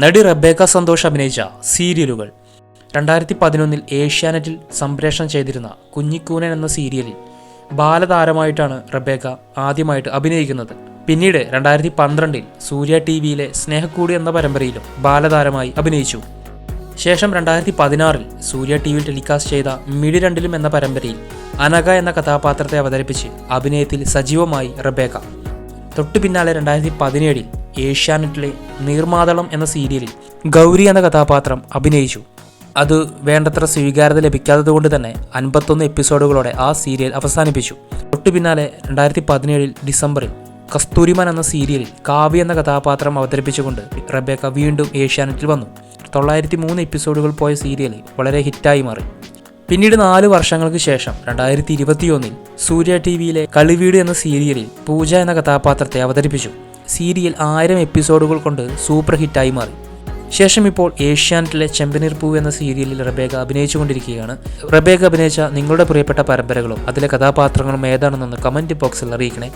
നടി റബേക്ക സന്തോഷ് അഭിനയിച്ച സീരിയലുകൾ. രണ്ടായിരത്തി പതിനൊന്നിൽ ഏഷ്യാനെറ്റിൽ സംപ്രേഷണം ചെയ്തിരുന്ന കുഞ്ഞിക്കൂനൻ എന്ന സീരിയലിൽ ബാലതാരമായിട്ടാണ് റബേക്ക ആദ്യമായിട്ട് അഭിനയിക്കുന്നത്. പിന്നീട് രണ്ടായിരത്തി പന്ത്രണ്ടിൽ സൂര്യ ടി വിയിലെ സ്നേഹക്കൂടി എന്ന പരമ്പരയിലും ബാലതാരമായി അഭിനയിച്ചു. ശേഷം രണ്ടായിരത്തി പതിനാറിൽ സൂര്യ ടി വിയിൽ ടെലികാസ്റ്റ് ചെയ്ത മിഡി രണ്ടിലും എന്ന പരമ്പരയിൽ അനഘ എന്ന കഥാപാത്രത്തെ അവതരിപ്പിച്ച് അഭിനയത്തിൽ സജീവമായി റബേക്ക. തൊട്ടു പിന്നാലെ രണ്ടായിരത്തി പതിനേഴിൽ ഏഷ്യാനെറ്റിലെ നീർമാതളം എന്ന സീരിയലിൽ ഗൗരി എന്ന കഥാപാത്രം അഭിനയിച്ചു. അത് വേണ്ടത്ര സ്വീകാര്യത ലഭിക്കാത്തതുകൊണ്ട് തന്നെ അൻപത്തൊന്ന് എപ്പിസോഡുകളോടെ ആ സീരിയൽ അവസാനിപ്പിച്ചു. തൊട്ടു പിന്നാലെ രണ്ടായിരത്തി പതിനേഴിൽ ഡിസംബറിൽ കസ്തൂരിമാൻ എന്ന സീരിയലിൽ കാവ്യ എന്ന കഥാപാത്രം അവതരിപ്പിച്ചുകൊണ്ട് റബേക്ക വീണ്ടും ഏഷ്യാനെറ്റിൽ വന്നു. തൊള്ളായിരത്തി മൂന്ന് എപ്പിസോഡുകൾ പോയ സീരിയൽ വളരെ ഹിറ്റായി മാറി. പിന്നീട് നാല് വർഷങ്ങൾക്ക് ശേഷം രണ്ടായിരത്തി ഇരുപത്തിയൊന്നിൽ സൂര്യ ടി വിയിലെ കളിവീട് എന്ന സീരിയലിൽ പൂജ എന്ന കഥാപാത്രത്തെ അവതരിപ്പിച്ചു. സീരിയൽ ആയിരം എപ്പിസോഡുകൾ കൊണ്ട് സൂപ്പർ ഹിറ്റായി മാറി. ശേഷം ഇപ്പോൾ ഏഷ്യാനെറ്റിലെ ചെമ്പനീർ പൂ എന്ന സീരിയലിൽ റബേഗ അഭിനയിച്ചുകൊണ്ടിരിക്കുകയാണ്. റബേഗ അഭിനയിച്ച നിങ്ങളുടെ പ്രിയപ്പെട്ട പരമ്പരകളും അതിലെ കഥാപാത്രങ്ങളും ഏതാണെന്നൊന്ന് കമന്റ് ബോക്സിൽ അറിയിക്കണേ.